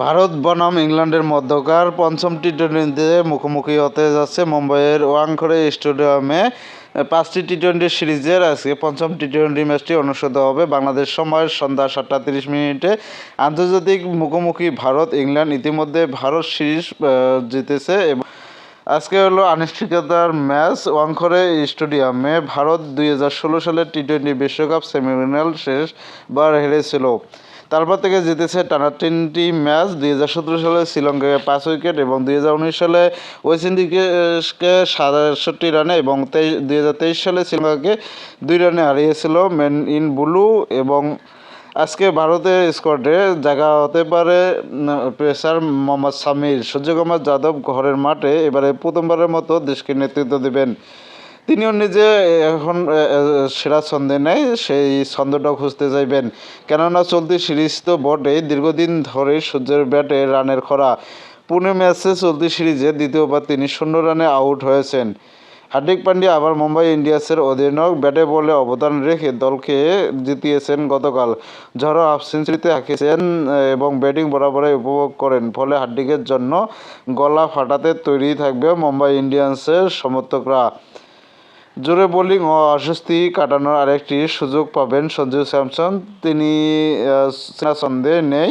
ভারত বনাম ইংল্যান্ডের মধ্যকার পঞ্চম টি টোয়েন্টিতে মুখোমুখি হতে যাচ্ছে মুম্বাইয়ের ওয়াংখড়ে স্টেডিয়ামে। পাঁচটি টি টোয়েন্টি সিরিজের আজকে পঞ্চম টি টোয়েন্টি ম্যাচটি অনুষ্ঠিত হবে। বাংলাদেশ সময় সন্ধ্যা সাতটা তিরিশ মিনিটে। আন্তর্জাতিক মুখোমুখি ভারত, ইংল্যান্ড ইতিমধ্যে ভারত সিরিজ জিতেছে এবং আজকে হলো আনিশ্চিততার ম্যাচ ওয়াংখড়ে স্টেডিয়ামে। ভারত দুই হাজার ষোলো সালের টি টোয়েন্টি বিশ্বকাপ সেমিফাইনাল শেষবার হেরেছিল। তারপর থেকে জিতেছে টানা তিনটি ম্যাচ, দুই হাজার সতেরো সালে শ্রীলঙ্কাকে পাঁচ উইকেট এবং দুই হাজার উনিশ সালে ওয়েস্ট ইন্ডিজকে সাতষট্টি রানে এবং তেইশ, দুই হাজার তেইশ সালে শ্রীলঙ্কাকে দুই রানে হারিয়েছিল মেন ইন ব্লু এবং আজকে ভারতের স্কোয়াডে জায়গা হতে পারে পেসার মোহাম্মদ সামির। সূর্যকুমার যাদব ঘরের মাঠে এবারে প্রথমবারের মতো দেশকে নেতৃত্ব দেবেন। তিনিও নিজে এখন সেরা ছন্দে নেই সেই ছন্দটা খুঁজতে চাইবেন কেননা চলতি সিরিজ তো বটেই, দীর্ঘদিন ধরে সূর্যের ব্যাটে রানের খরা। পুনে ম্যাচে চলতি সিরিজে দ্বিতীয়বার তিনি শূন্য রানে আউট হয়েছেন। হার্দিক পান্ডিয়া আবার মুম্বাই ইন্ডিয়ান্সের অধিনায়ক, ব্যাটে বলে অবদান রেখে দলকে জিতিয়েছেন গতকাল। ঝড়ো হাফ সেঞ্চুরিতে হাঁকিয়েছেন এবং ব্যাটিং বরাবরই উপভোগ করেন। ফলে হার্দিকের জন্য গলা ফাটাতে তৈরি থাকবে মুম্বাই ইন্ডিয়ান্সের সমর্থকরা। জোরে বোলিং ও অস্বস্তি কাটানোর আরেকটি সুযোগ পাবেন সঞ্জু স্যামসন। তিনি সন্দেহ নেই।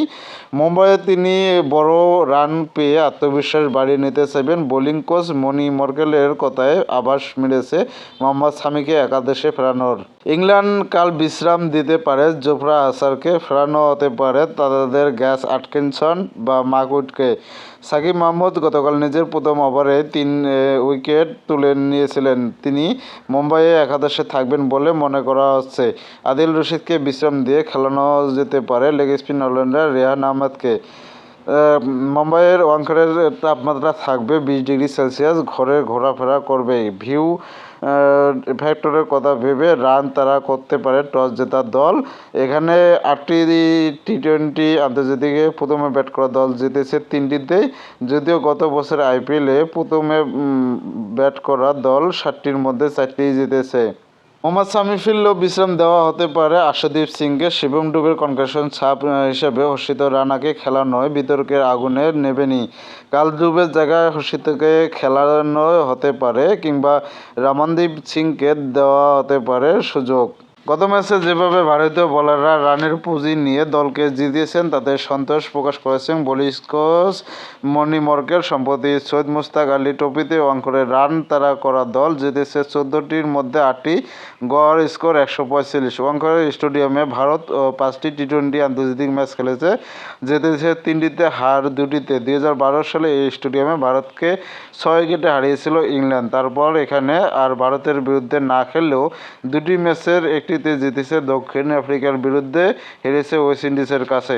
মুম্বাইয়ে তিনি বড় রান পেয়ে আত্মবিশ্বাস বাড়িয়ে নিতে চাইবেন। বোলিং কোচ মনি মর্কেলের কথায় আভাস মিলেছে মোহাম্মদ সামিকে একাদশে ফেরানোর। ইংল্যান্ড কাল বিশ্রাম দিতে পারে জোফরা আসারকে। ফেরানো হতে পারে তাদের গ্যাস আটকিনসন বা মাকুটকে। সাকিব মাহমুদ গতকাল নিজের প্রথম ওভারে তিন উইকেট তুলে নিয়েছিলেন। তিনি মুম্বাইয়ে একাদশে থাকবেন বলে মনে করা হচ্ছে। আদিল রশিদকে বিশ্রাম দিয়ে খেলানো যেতে পারে লেগ স্পিন অলরাউন্ডার রেহান আহমেদকে। আহ, মুম্বাইয়ের ওয়াংখেড়ের তাপমাত্রা থাকবে বিশ ডিগ্রি সেলসিয়াস, ঘরে ঘোরাফেরা করবে ভিউ। ফ্যাক্টরের কথা ভেবে রান তারা করতে পারে টস জেতার দল। এখানে আটটি টি টোয়েন্টি আন্তর্জাতিকে প্রথমে ব্যাট করা দল জিতেছে তিনটিতেই যদিও গত বছর আইপিএলে প্রথমে ব্যাট করা দল সাতটির মধ্যে চারটি জিতেছে। মোহাম্মদ সামি ফিরলেও বিশ্রাম দেওয়া হতে পারে আশাদীপ সিংকে। শিবম ডুবের কনকাশন ছাপ হিসেবে হর্ষিত রানাকে খেলানোয় বিতর্কের আগুনে নেবেনি কাল ডুবের জায়গায় হর্ষিতকে খেলানো হতে পারে কিংবা রামানদীপ সিংকে দেওয়া হতে পারে সুযোগ। গত ম্যাচে যেভাবে ভারতীয় বোলাররা রানের পুঁজি নিয়ে দলকে জিতিয়েছেন, তাতে সন্তোষ প্রকাশ করেছেন বলিস কোচ মনি মর্কেল, সম্প্রতি সৈয়দ মুস্তাক আলী ট্রফিতে অঙ্করে রান তারা করা দল জিতেছে চোদ্দোটির মধ্যে আটটি গড় স্কোর একশো পঁয়তাল্লিশ। ওয়াংখড়ে স্টেডিয়ামে ভারত পাঁচটি টি টোয়েন্টি আন্তর্জাতিক ম্যাচ খেলেছে, জিতেছে তিনটিতে হার দুটিতে। দুই হাজার বারো সালে এই স্টেডিয়ামে ভারতকে ছয় উইকেটে হারিয়েছিল ইংল্যান্ড। তারপর এখানে আর ভারতের বিরুদ্ধে না খেললেও দুটি ম্যাচের একটিতে জিতেছে দক্ষিণ আফ্রিকার বিরুদ্ধে হেরেছে ওয়েস্ট ইন্ডিজের কাছে।